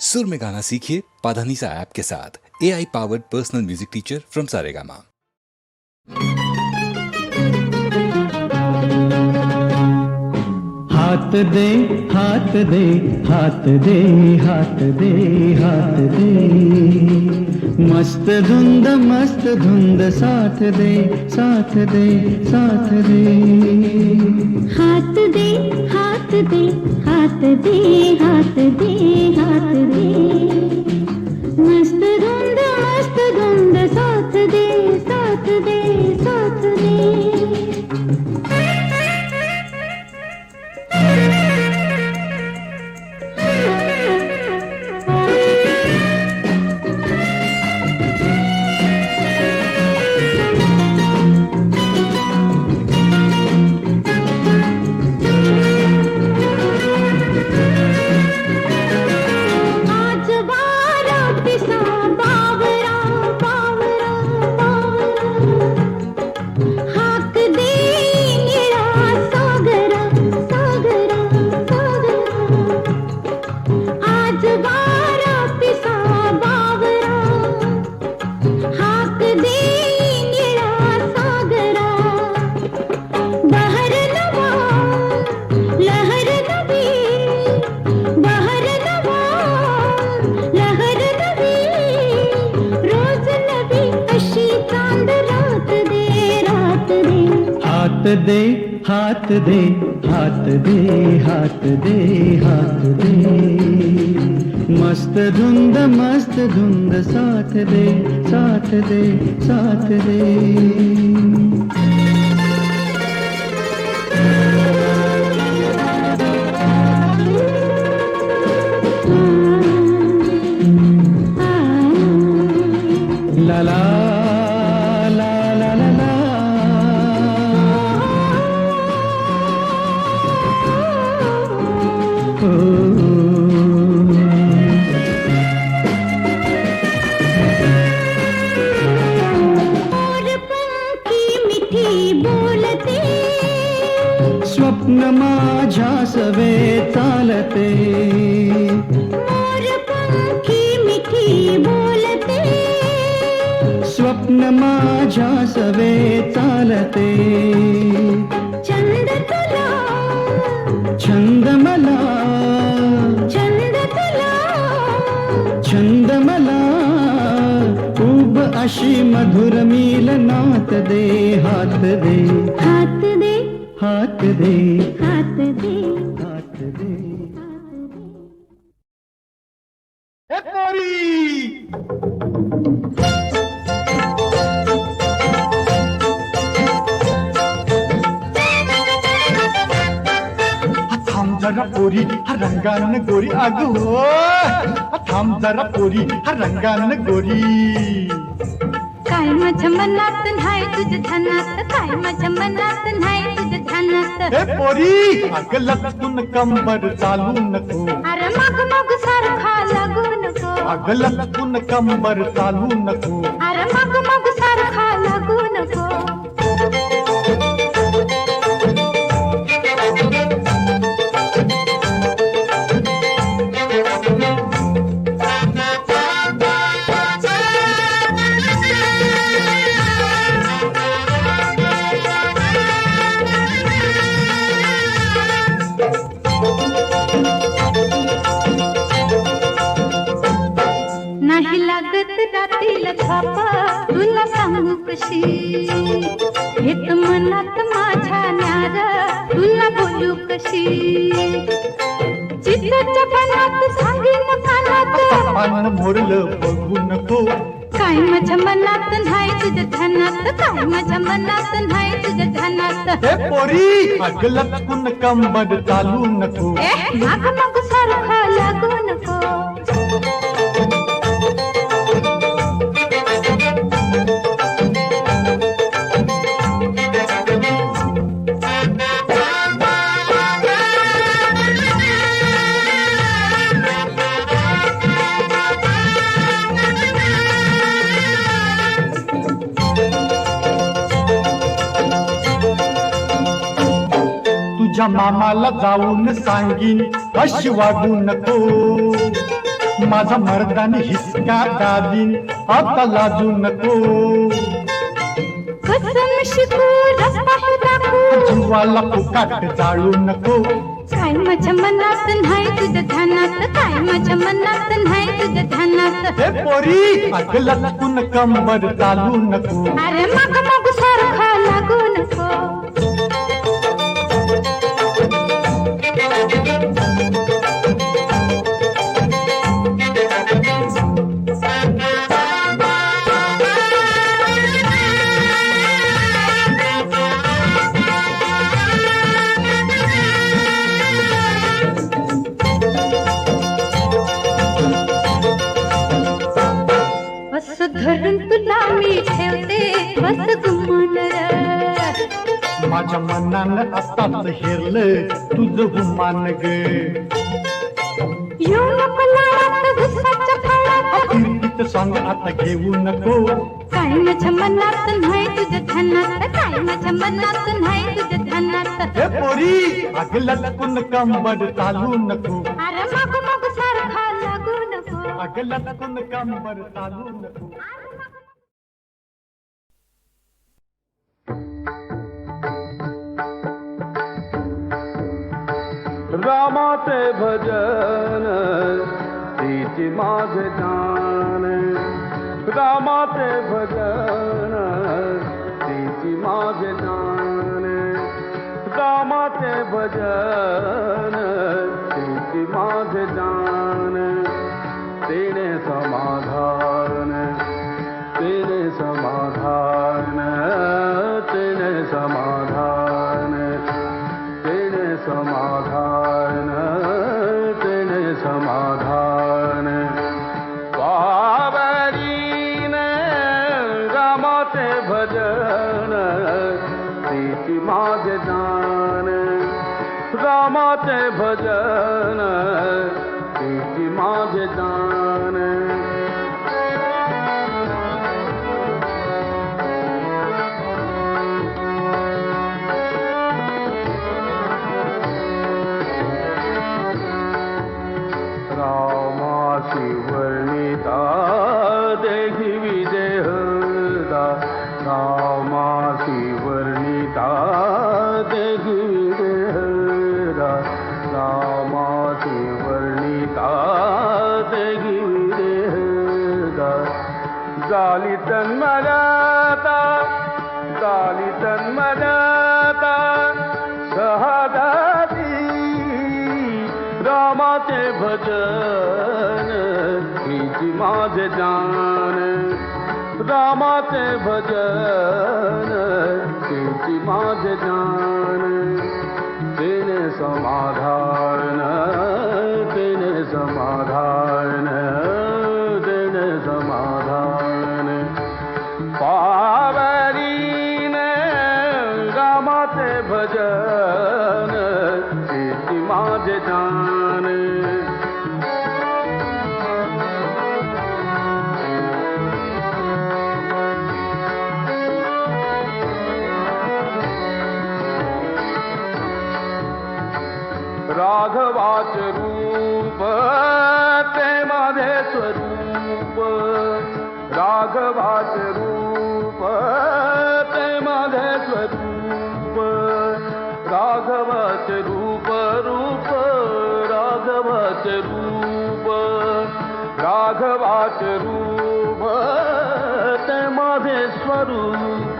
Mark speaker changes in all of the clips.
Speaker 1: सुर में गाना सीखिए पाधानीसा ऐप के साथ। A I powered personal music teacher from Saregama
Speaker 2: हाथ दे हाथ दे हाथ दे हाथ दे हाथ दे। मस्त धुंद मस्त धुंद साथ दे साथ दे साथ दे।
Speaker 3: हाथ दे हाथ दे हाथ दे हाथ दे हाथ दे। मस्त धुंद मस्त धुंद साथ दे साथ दे साथ दे दे
Speaker 2: हाथ दे हाथ दे हाथ दे हाथ दे। मस्त धुंद मस्त धुंद साथ दे साथ दे साथ दे अशी मधुर मिलनात दे हात दे।
Speaker 3: हात दे।
Speaker 2: हात दे।
Speaker 3: हात दे।
Speaker 2: हात दे।
Speaker 4: पोरी हा रंगान गोरी. अग हो थांब जरा पोरी हा रंगान गोरी.
Speaker 3: काय माझ्या मनात नाही तुझ्या ध्यानात काय माझ्या मनात नाही तुझ्या ध्यानात?
Speaker 4: हे पोरी अग लटकून कंबर चालू नको.
Speaker 3: अरे मग मग सारखा लागू नको.
Speaker 4: अग लटकून कंबर चालू नको.
Speaker 3: अरे मग मग सारखा लागू नको. कशी हेत मनात माझ्या न्यारा तुला बोलू कशी? सांगेन कानात
Speaker 4: पान भोरलं बघू नको.
Speaker 3: काय माझ्या मनात नाही तुझ्या ध्यानात? काय माझ्या मनात नाही तुझ्या ध्यानात?
Speaker 4: हे पोरी अग लटकून कंबर चालू नको.
Speaker 3: ए माग मग सारखा लागू
Speaker 4: तुझ्या मामाला जाऊन सांगीन अशी वागू नको माझा मर्दानी हिसका दादीन आता लाजू नको जीवाला फुकाट जाळू नको
Speaker 5: काय माझ्या मनात नाही तुझ्या ध्यानात काय माझ्या मनात नाही तुझ्या ध्यानात.
Speaker 4: पोरी कंबर चालू नको
Speaker 5: अरे मग मग सारखा
Speaker 4: माझ्या मनानं आताच हेरलं तुझं हुमान ग. कीर्तीत सॉंग आता घेऊ नको.
Speaker 5: काय माझ्या मनात नाही तुझ्या ध्यानात? काय माझ्या मनात नाही तुझ्या ध्यानात?
Speaker 4: हे पोरी अगला लटकून कंबर चालू नको.
Speaker 5: अरे मग मग सारखा लागू नको.
Speaker 4: अगला लटकून कंबर चालू नको.
Speaker 6: कामाते भजन तिची माझे जाण रामाचे भजन तिची माझे जाण कामाते भजन तिची माझे जाण तिने समाधान तिने समाधान. से माझे भजन माझे जान स्वरूप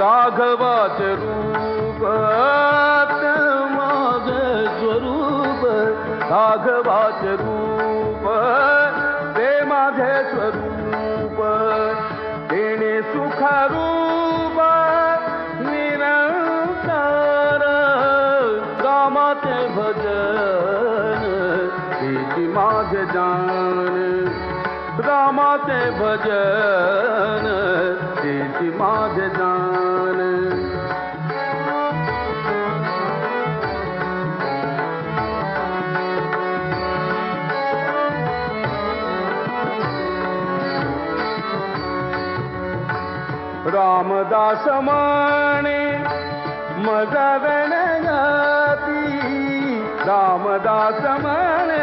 Speaker 6: राघवाच रूप ते माझे स्वरूप राघवाच रूप रामाचे भजन तिची माझे जाण रामदास माने मजा गणगती रामदास माने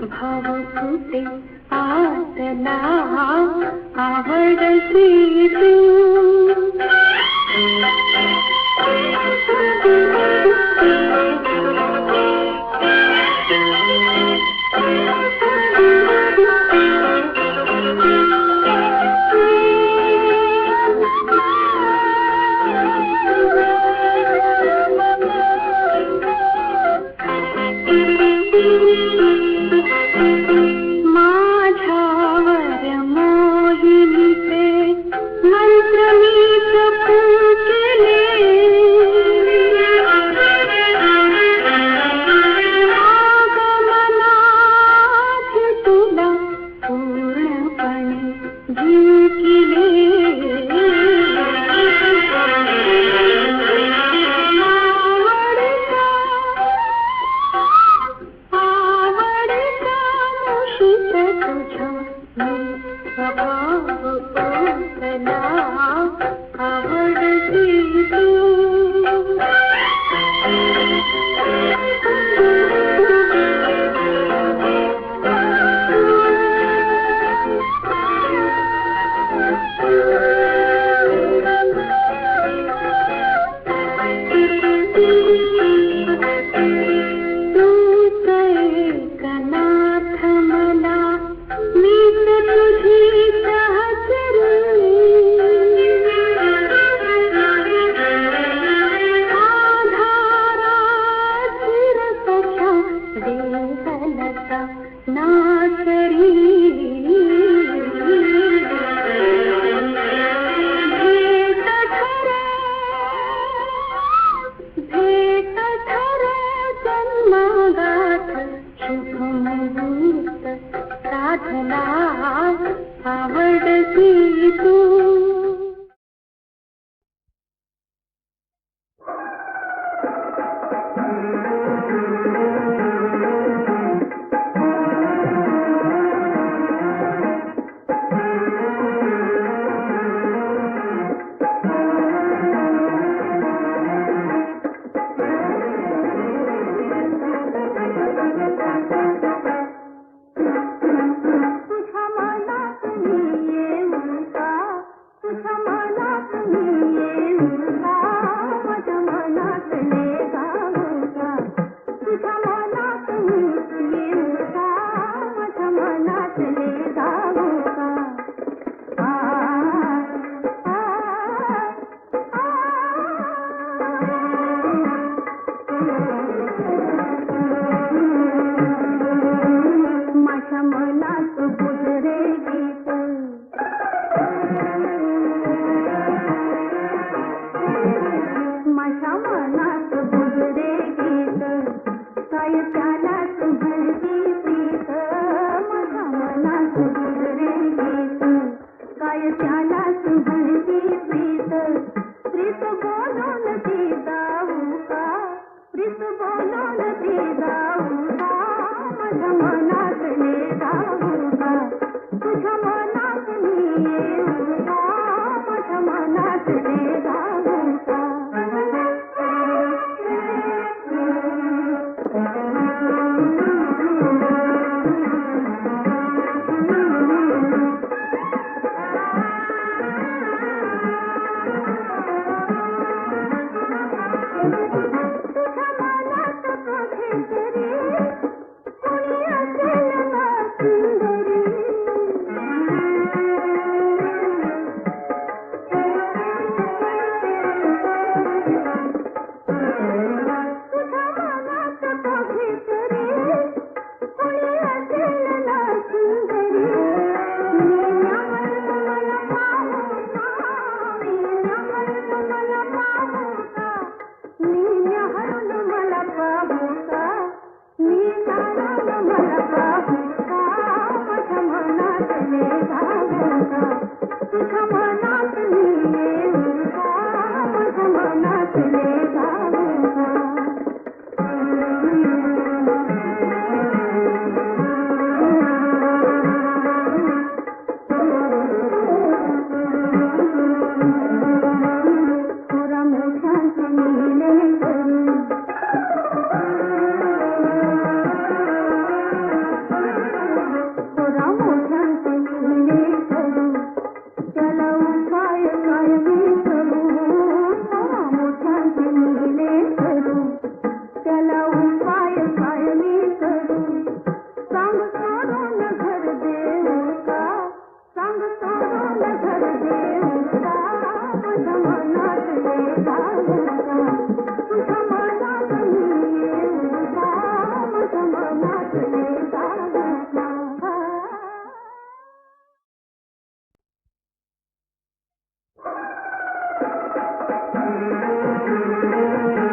Speaker 7: भाव फुटे आतला आवडती तू
Speaker 5: எனக்கு प्रीत बोलून ती जाऊ Thank you.